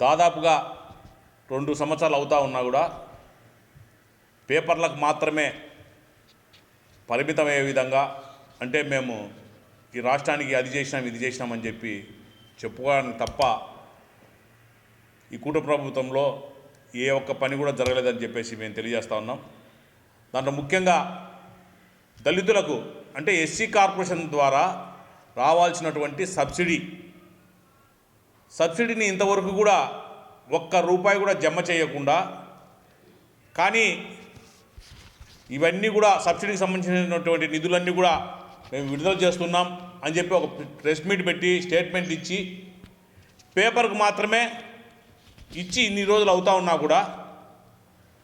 దాదాపుగా రెండు సంవత్సరాలు అవుతా ఉన్నా కూడా పేపర్లకు మాత్రమే పరిమితమయ్యే విధంగా అంటే మేము ఈ రాష్ట్రానికి అది చేసినాం ఇది చేసినామని చెప్పి చెప్పుకోవడానికి తప్ప ఈ కూట ప్రభుత్వంలో ఏ ఒక్క పని కూడా జరగలేదని చెప్పేసి మేము తెలియజేస్తా ఉన్నాం. దాంట్లో ముఖ్యంగా దళితులకు అంటే ఎస్సీ కార్పొరేషన్ ద్వారా రావాల్సినటువంటి సబ్సిడీ సబ్సిడీని ఇంతవరకు కూడా ఒక్క రూపాయి కూడా జమ చేయకుండా కానీ ఇవన్నీ కూడా సబ్సిడీకి సంబంధించినటువంటి నిధులన్నీ కూడా మేము విడుదల చేస్తున్నాం అని చెప్పి ఒక ప్రెస్ మీట్ పెట్టి స్టేట్మెంట్ ఇచ్చి పేపర్కు మాత్రమే ఇచ్చి ఇన్ని రోజులు అవుతా ఉన్నా కూడా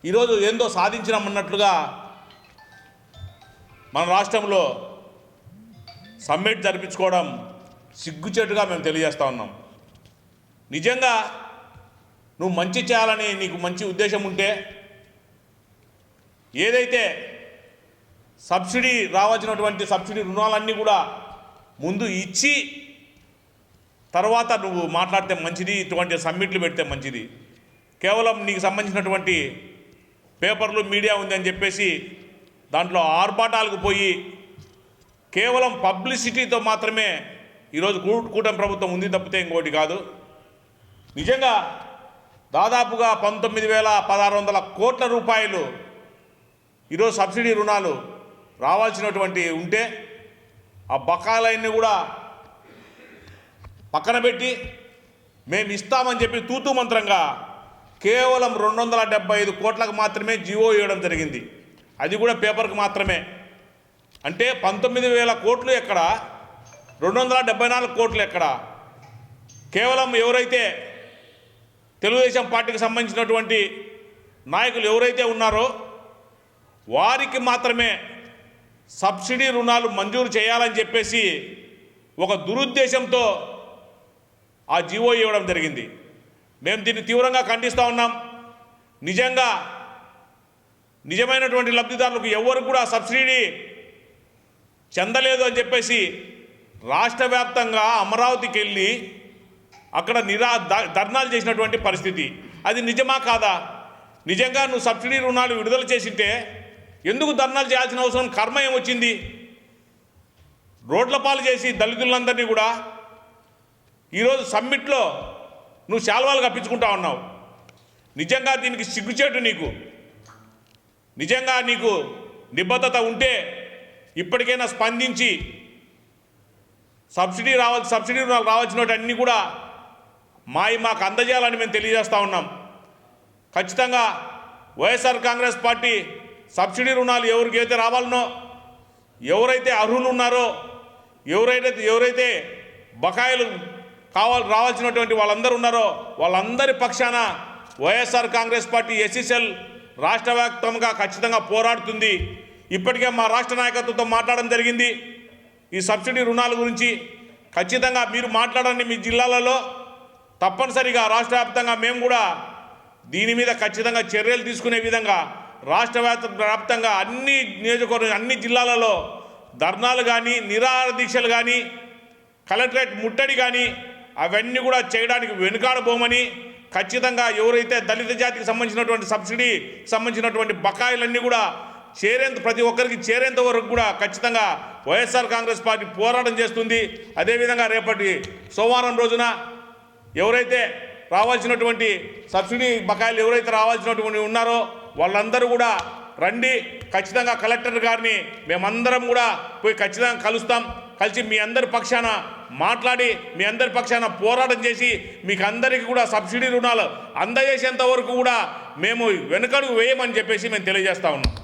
ఈరోజు ఏందో సాధించినామన్నట్లుగా మన రాష్ట్రంలో సమ్మిట్ జరిపించుకోవడం సిగ్గుచేటుగా మేము తెలియజేస్తూ ఉన్నాం. నిజంగా నువ్వు మంచి చేయాలని నీకు మంచి ఉద్దేశం ఉంటే ఏదైతే సబ్సిడీ రావాల్సినటువంటి సబ్సిడీ రుణాలన్నీ కూడా ముందు ఇచ్చి తర్వాత నువ్వు మాట్లాడితే మంచిది ఇటువంటి సమ్మిట్లు పెడితే మంచిది. కేవలం నీకు సంబంధించినటువంటి పేపర్లు మీడియా ఉంది అని చెప్పేసి దాంట్లో ఆర్భాటాలకు పోయి కేవలం పబ్లిసిటీతో మాత్రమే ఈరోజు కూటమి ప్రభుత్వం ఉంది తప్పితే ఇంకోటి కాదు. నిజంగా దాదాపుగా పంతొమ్మిది వేల పదహారు వందల కోట్ల రూపాయలు ఈరోజు సబ్సిడీ రుణాలు రావాల్సినటువంటి ఉంటే ఆ బకాయిలన్నీ కూడా పక్కన పెట్టి మేము ఇస్తామని చెప్పి తూతూ మంత్రంగా కేవలం రెండు వందల డెబ్బై ఐదు కోట్లకు మాత్రమే జీవో ఇవ్వడం జరిగింది. అది కూడా పేపర్కి మాత్రమే. అంటే పంతొమ్మిది వేల కోట్లు ఎక్కడ? రెండు వందల డెబ్బై నాలుగు కోట్లు ఎక్కడ? కేవలం ఎవరైతే తెలుగుదేశం పార్టీకి సంబంధించినటువంటి నాయకులు ఎవరైతే ఉన్నారో వారికి మాత్రమే సబ్సిడీ రుణాలు మంజూరు చేయాలని చెప్పేసి ఒక దురుద్దేశంతో ఆ జీవో ఇవ్వడం జరిగింది. మేము దీన్ని తీవ్రంగా ఖండిస్తూ ఉన్నాం. నిజంగా నిజమైనటువంటి లబ్ధిదారులకు ఎవరు కూడా సబ్సిడీ చెందలేదు అని చెప్పేసి రాష్ట్ర వ్యాప్తంగా అమరావతికి వెళ్ళి అక్కడ నిరా ద- ధర్నాలు చేసినటువంటి పరిస్థితి. అది నిజమా కాదా? నిజంగా నువ్వు సబ్సిడీ రుణాలు విడుదల చేసింటే ఎందుకు ధర్నాలు చేయాల్సిన అవసరం? కర్మ ఏమొచ్చింది? రోడ్ల పాలు చేసి దళితులందరినీ కూడా ఈరోజు సమ్మిట్లో నువ్వు శాల్వాలు కప్పించుకుంటా ఉన్నావు. నిజంగా దీనికి సిగ్గుచేటు నీకు. నిజంగా నీకు నిబద్ధత ఉంటే ఇప్పటికైనా స్పందించి సబ్సిడీ రావాలి సబ్సిడీ రుణాలు రావాల్సినవి అన్నీ కూడా మాయి మాకు అందజేయాలని మేము తెలియజేస్తూ ఉన్నాం. ఖచ్చితంగా వైఎస్ఆర్ కాంగ్రెస్ పార్టీ సబ్సిడీ రుణాలు ఎవరికి అయితే రావాలనో ఎవరైతే అర్హులు ఉన్నారో ఎవరైతే ఎవరైతే బకాయిలు కావాలి రావాల్సినటువంటి వాళ్ళందరూ ఉన్నారో వాళ్ళందరి పక్షాన వైఎస్ఆర్ కాంగ్రెస్ పార్టీ ఎస్సీసెల్ రాష్ట్ర వ్యాప్తంగా ఖచ్చితంగా పోరాడుతుంది. ఇప్పటికే మా రాష్ట్ర నాయకత్వంతో మాట్లాడడం జరిగింది. ఈ సబ్సిడీ రుణాల గురించి ఖచ్చితంగా మీరు మాట్లాడండి మీ జిల్లాలలో. తప్పనిసరిగా రాష్ట్ర వ్యాప్తంగా మేము కూడా దీని మీద ఖచ్చితంగా చర్యలు తీసుకునే విధంగా రాష్ట్ర వ్యాప్త వ్యాప్తంగా అన్ని నియోజకవర్గ అన్ని జిల్లాలలో ధర్నాలు కానీ నిరాహార దీక్షలు కానీ కలెక్టరేట్ ముట్టడి కానీ అవన్నీ కూడా చేయడానికి వెనుకాడబోమని ఖచ్చితంగా ఎవరైతే దళిత జాతికి సంబంధించినటువంటి సబ్సిడీ సంబంధించినటువంటి బకాయిలన్నీ కూడా చేరేంత ప్రతి ఒక్కరికి చేరేంత వరకు కూడా ఖచ్చితంగా వైఎస్ఆర్ కాంగ్రెస్ పార్టీ పోరాటం చేస్తుంది. అదేవిధంగా రేపటి సోమవారం రోజున ఎవరైతే రావాల్సినటువంటి సబ్సిడీ బకాయిలు ఎవరైతే రావాల్సినటువంటి ఉన్నారో వాళ్ళందరూ కూడా రండి. ఖచ్చితంగా కలెక్టర్ గారిని మేమందరం కూడా పోయి ఖచ్చితంగా కలుస్తాం. కలిసి మీ అందరి పక్షాన మాట్లాడి మీ అందరి పక్షాన పోరాటం చేసి మీకు అందరికీ కూడా సబ్సిడీ రుణాలు అందజేసేంత వరకు కూడా మేము వెనుకడుగు వేయమని చెప్పేసి మేము తెలియజేస్తా ఉన్నాం.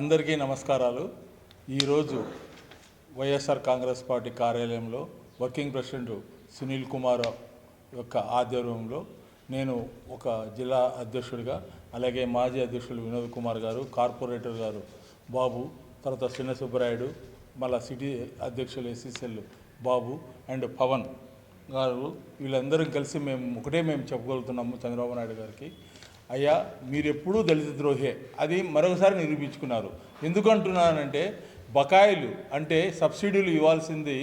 అందరికీ నమస్కారాలు. ఈరోజు వైఎస్ఆర్ కాంగ్రెస్ పార్టీ కార్యాలయంలో వర్కింగ్ ప్రెసిడెంట్ సునీల్ కుమార్ యొక్క ఆధ్వర్యంలో నేను ఒక జిల్లా అధ్యక్షుడిగా అలాగే మాజీ అధ్యక్షులు వినోద్ కుమార్ గారు కార్పొరేటర్ గారు బాబు తర్వాత చిన్న సుబ్బరాయుడు మళ్ళా సిటీ అధ్యక్షులు ఎస్సీసీఎల్ బాబు అండ్ పవన్ గారు వీళ్ళందరం కలిసి మేము ఒకటే మేము చెప్పగలుగుతున్నాము చంద్రబాబు నాయుడు గారికి. అయ్యా మీరు ఎప్పుడూ దళిత ద్రోహే అది మరొకసారి నిరూపించుకున్నారు. ఎందుకంటున్నానంటే బకాయిలు అంటే సబ్సిడీలు ఇవ్వాల్సింది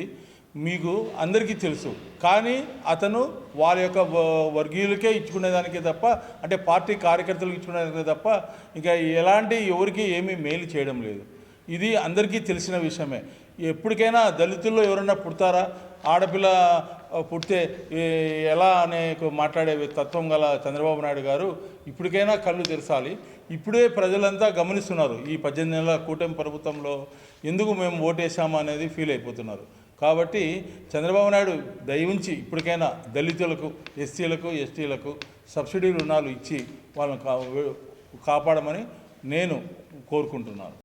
మీకు అందరికీ తెలుసు. కానీ అతను వాళ్ళ యొక్క వ- వర్గీయులకే ఇచ్చుకునేదానికే తప్ప అంటే పార్టీ కార్యకర్తలకు ఇచ్చుకునేదానికే తప్ప ఇంకా ఎలాంటి ఎవరికి ఏమీ మేలు చేయడం లేదు. ఇది అందరికీ తెలిసిన విషయమే. ఎప్పటికైనా దళితుల్లో ఎవరైనా పుడతారా? ఆడపిల్ల పుడితే ఎలా అనే మాట్లాడే తత్వం గల చంద్రబాబు నాయుడు గారు ఇప్పటికైనా కళ్ళు తెరచాలి ఇప్పుడే ప్రజలంతా గమనిస్తున్నారు ఈ పద్దెనిమిది నెలల కూటమి ప్రభుత్వంలో ఎందుకు మేము ఓటేసామా అనేది ఫీల్ అయిపోతున్నారు. కాబట్టి చంద్రబాబు నాయుడు దయవుంచి ఇప్పటికైనా దళితులకు ఎస్సీలకు ఎస్టీలకు సబ్సిడీ రుణాలు ఇచ్చి వాళ్ళని కా కాపాడమని నేను కోరుకుంటున్నాను.